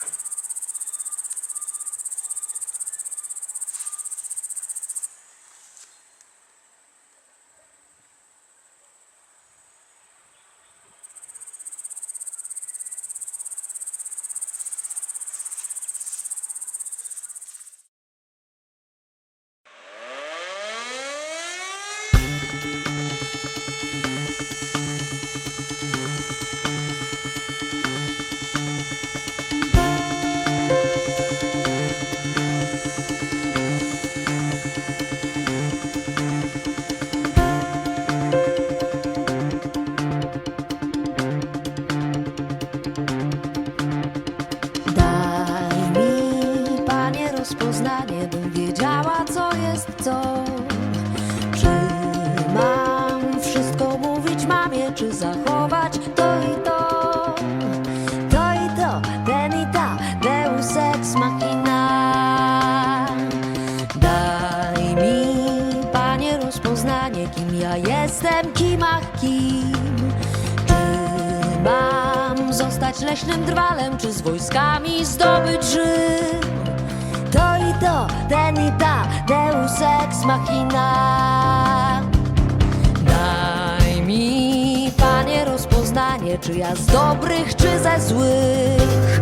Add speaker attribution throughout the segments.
Speaker 1: Thank you. co jest co. Czy mam wszystko mówić mamie, czy zachować to i to? To i to, ten i ta, deus ex machina. Daj mi, panie, rozpoznanie, kim ja jestem, kim a kim. Czy mam zostać leśnym drwalem, czy z wojskami zdobyć Rzym? do denita deus ex machina. Daj mi, Panie, rozpoznanie Czy ja z dobrych, czy ze złych.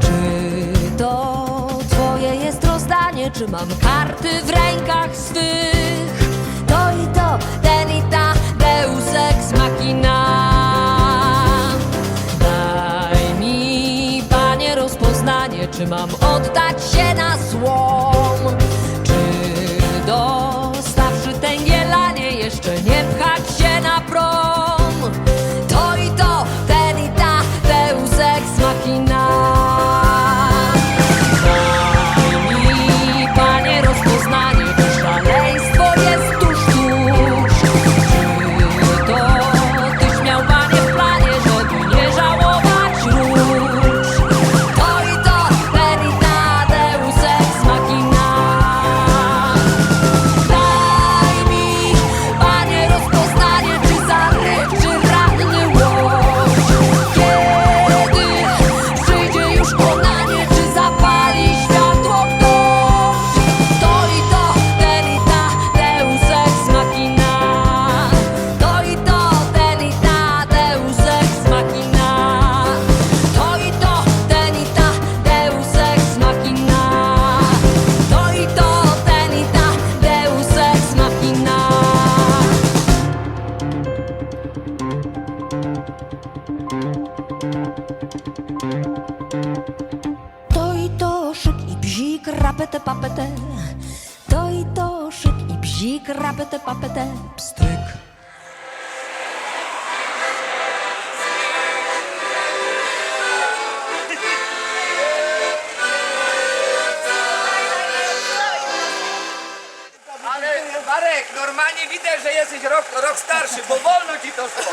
Speaker 1: Czy to Twoje jest rozdanie Czy mam karty w rękach swych? Czy mam oddać się na słom? Czy do papetę, to i to szyk i bzik, rapetę, papetę, pstryk.
Speaker 2: Ale Marek, normalnie widać, że jesteś rok, rok starszy, bo wolno ci to szło.